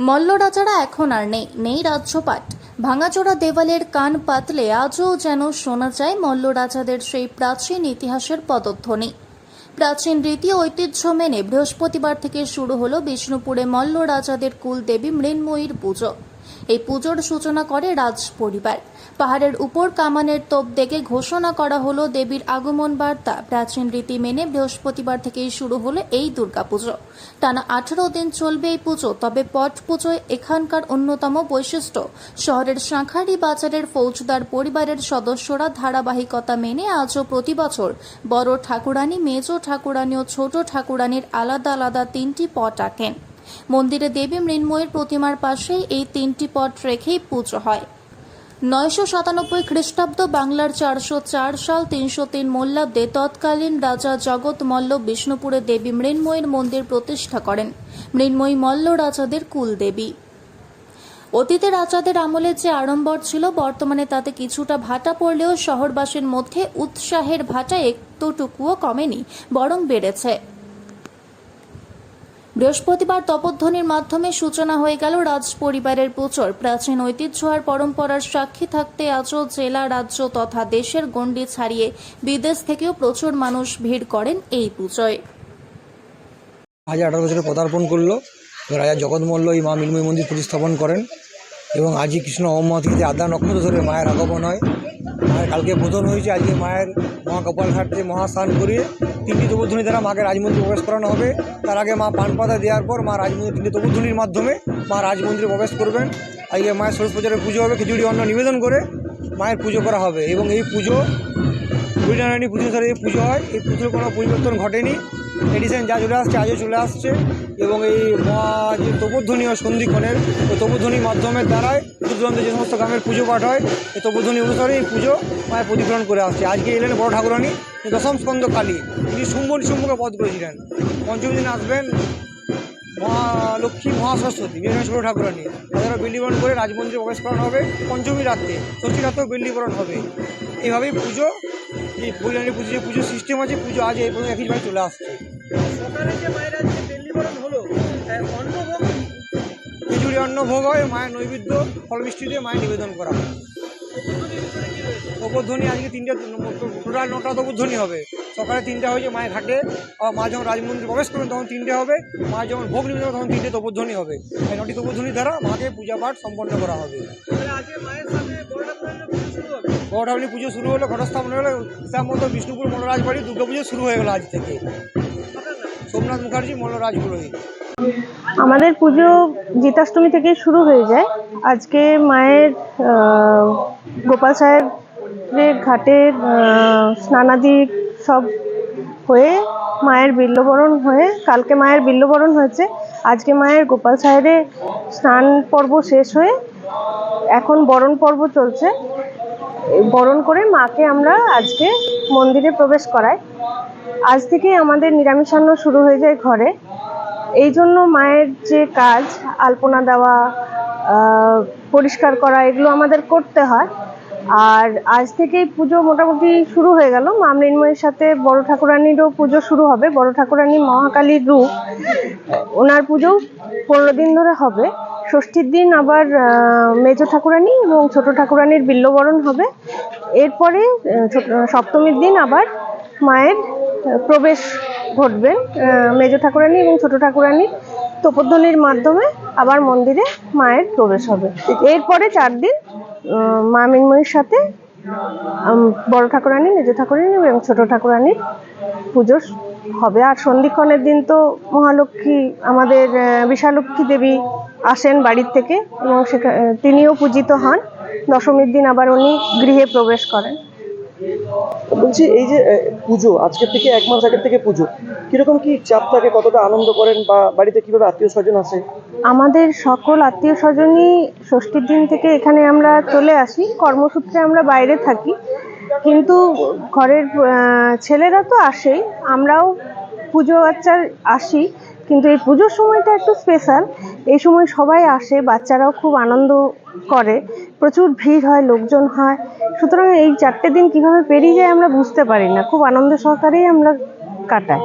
মল্লরাজারা এখন আর নেই নেই রাজ্যপাট। ভাঙাচোরা দেওয়ালের কান পাতলে আজও যেন শোনা যায় মল্লরাজাদের সেই প্রাচীন ইতিহাসের পদধ্বনি। প্রাচীন রীতি ঐতিহ্য মেনে বৃহস্পতিবার থেকে শুরু হলো বিষ্ণুপুরে মল্ল রাজাদের কুলদেবী মৃন্ময়ীর পুজো। এই পুজোর সূচনা করে রাজ পরিবার পাহাড়ের উপর কামানের তোপ দেখে ঘোষণা করা হলো দেবীর আগমন বার্তা। প্রাচীন রীতি মেনে বৃহস্পতিবার থেকেই শুরু হলো এই দুর্গাপুজো। টানা আঠারো দিন চলবে এই পুজো, তবে পট পুজোয় এখানকার অন্যতম বৈশিষ্ট্য, শহরের শাঁখারি বাজারের ফৌজদার পরিবারের সদস্যরা ধারাবাহিকতা মেনে আজও প্রতি বছর বড় ঠাকুরানী, মেজ ঠাকুরানী ও ছোট ঠাকুরানীর আলাদা আলাদা তিনটি পট আঁকেন। মন্দিরে দেবী মৃন্ময়ের প্রতিমার পাশেই এই তিনটি পট রেখেই পুজো হয়। নয়শো সাতানব্বই খ্রিস্টাব্দ বাংলার চারশো চার সাল তিনশো তিন মোল্লাব্দে তৎকালীন রাজা জগৎ মল্ল বিষ্ণুপুরে দেবী মৃন্ময়ের মন্দির প্রতিষ্ঠা করেন। মৃন্ময়ী মল্ল রাজাদের কুলদেবী অতীতে রাজাদের আমলে যে আড়ম্বর ছিল, বর্তমানে তাতে কিছুটা ভাটা পড়লেও শহরবাসীর মধ্যে উৎসাহের ভাটা একটুটুকুও কমেনি, বরং বেড়েছে। বৃহস্পতিবার তপধ্বনির মাধ্যমে সূচনা হয়ে গেল রাজ পরিবারের পুজোর প্রাচীন ঐতিহ্য আর পরম্পরার সাক্ষী থাকতে আজও জেলা, রাজ্য তথা দেশের গণ্ডি ছাড়িয়ে বিদেশ থেকেও প্রচুর মানুষ ভিড় করেন এই পুজোয়। আজ আঠারো বছরে পদার্পণ করল। রাজা জগৎ মল্ল এই মা মিলময় মন্দির প্রতিস্থাপন করেন এবং আজই কৃষ্ণ অহম্মদ আদা নক্ষত্র ধরে মায়ের আগমন হয়। কালকে বোধন হয়েছে, আজকে মায়ের মহাকপাল ঘাটে মহাস্নান করিয়ে তিনটি তবুধ্বনি দ্বারা মাকে রাজমন্দিরে প্রবেশ করানো হবে। তার আগে মা পান পাতা দেওয়ার পর মা রাজমন্দির তিনটি তবুধ্বনির মাধ্যমে মা রাজমন্দিরে প্রবেশ করবেন। আজকে মায়ের সরস্বতী পূজারের পুজো হবে, খিচুড়ি, অন্ন নিবেদন করে মায়ের পুজো করা হবে এবং এই পুজো বুড়িনারায়ণী পুজো স্যার এই পুজো হয়। এই পুজোর কোনো পরিবর্তন ঘটেনি। এডিশন যা চলে আসছে, আজও চলে আসছে। এবং এই যে তপধ্বনি ও সন্ধিক্ষণের ওই তপধ্বনির মাধ্যমের দ্বারাই দূরদূরান্তে যে সমস্ত গ্রামের পুজো পাঠ হয়, এই তপধ্বনি অনুসারে এই পুজো মায়ের প্রতিফলন করে আসছে। আজকে এলেন বড় ঠাকুরানী দশম স্কন্দ কালী। তিনি শুম্ভন শুম্ভকে বধ করেছিলেন। পঞ্চমী দিন আসবেন মহালক্ষ্মী মহাসরস্বতী ছোটো ঠাকুরানী। তাদেরও বিল্লিবরণ করে রাজমন্দিরে প্রবেশ করানো হবে। পঞ্চমী রাত্রে ষষ্ঠী রাত্রেও বিল্লিবরণ হবে। এইভাবেই পুজো বৈরানী পুজো, যে পুজোর সিস্টেম আছে, পুজো আজ এই পর্যন্ত একইভাবে চলে আসছে। বেল্লিবরণ হলো অন্নভোগ। খিচুড়ি অন্ন ভোগ হয় মায়ের নৈবেদ্য ফল মিষ্টি দিয়ে মায়ের নিবেদন করা হয়। তপধ্বনি আজকে তিনটে টোটাল নটা তপধ্বনি হবে। সকালে তিনটে হয়েছে মায়ের ঘাটে। আর মা যখন রাজমন্দিরে প্রবেশ করবেন তখন তিনটে হবে। মা যখন ভোগ নিবেদন তখন তিনটে তপধ্বনি হবে। এই নটি তপধ্বনি দ্বারা মাকে পূজা পাঠ সম্পন্ন করা হবে। বড় ঠাকুরের পুজো শুরু হবে। বড় ঠাকুরি পুজো শুরু হলো ঘটস্থাপন হলো হিসাব মতো বিষ্ণুপুর মল্লরাজবাড়ি দুর্গা পুজো শুরু হয়ে গেলো আজ থেকে। সোমনাথ মুখার্জি মল্লরাজ পুরোহিত। আমাদের পুজো জিতাষ্টমী থেকে শুরু হয়ে যায়। আজকে মায়ের গোপাল সাহেবের আহ, স্নানাদি সব হয়ে মায়ের বিল্লবরণ হয়ে কালকে মায়ের বিল্লবরণ হয়েছে। আজকে মায়ের গোপাল সাহেবের স্নান পর্ব শেষ হয়ে এখন বরণ পর্ব চলছে। বরণ করে মাকে আমরা আজকে মন্দিরে প্রবেশ করাই। আজ থেকে আমাদের নিরামিষান্ন শুরু হয়ে যায় ঘরে। এই জন্য মায়ের যে কাজ, আলপনা দেওয়া পরিষ্কার করা, এগুলো আমাদের করতে হয়। আর আজ থেকেই পুজো মোটামুটি শুরু হয়ে গেল। মা মৃন্ময়ের সাথে বড় ঠাকুরানিরও পুজো শুরু হবে। বড় ঠাকুরানী মহাকালীর রূপ। ওনার পুজো পনেরো দিন ধরে হবে। ষষ্ঠীর দিন আবার মেজ ঠাকুরানী এবং ছোট ঠাকুরানীর বিল্লবরণ হবে। এরপরে সপ্তমীর দিন আবার মায়ের প্রবেশ ঘটবে মেজ ঠাকুরানী এবং ছোট ঠাকুরানি তোপধ্বনির মাধ্যমে আবার মন্দিরে মায়ের প্রবেশ হবে। এরপরে চার দিন মা মৃন্ময়ীর সাথে বড় ঠাকুরানী, মেজ ঠাকুরানী এবং ছোট ঠাকুরানীর পুজো হবে। আর সন্ধিক্ষণের দিন তো মহালক্ষ্মী, আমাদের বিশালক্ষ্মী দেবী আসেন বাড়ির থেকে এবং সেখানে তিনিও পূজিত হন। দশমীর দিন আবার উনি গৃহে প্রবেশ করেন। বলছি, এই যে পুজো, আজকের থেকে এক মাস আগের থেকে পুজো, কীরকম কি চাপ থাকে, কতটা আনন্দ করেন বা বাড়িতে কীভাবে আত্মীয় স্বজন আসে? আমাদের সকল আত্মীয় স্বজনই ষষ্ঠীর দিন থেকে এখানে আমরা চলে আসি, কর্মসূত্রে আমরা বাইরে থাকি, কিন্তু ঘরের ছেলেরা তো আসেই, আমরাও পুজো বাচ্চার আসি, কিন্তু এই পুজোর সময়টা একটু স্পেশাল এই সময় সবাই আসে, বাচ্চারাও খুব আনন্দ করে প্রচুর ভিড় হয়, লোকজন হয়। সুতরাং এই চারটে দিন কীভাবে পেরিয়ে যায় আমরা বুঝতে পারি না। খুব আনন্দ সহকারেই আমরা কাটাই।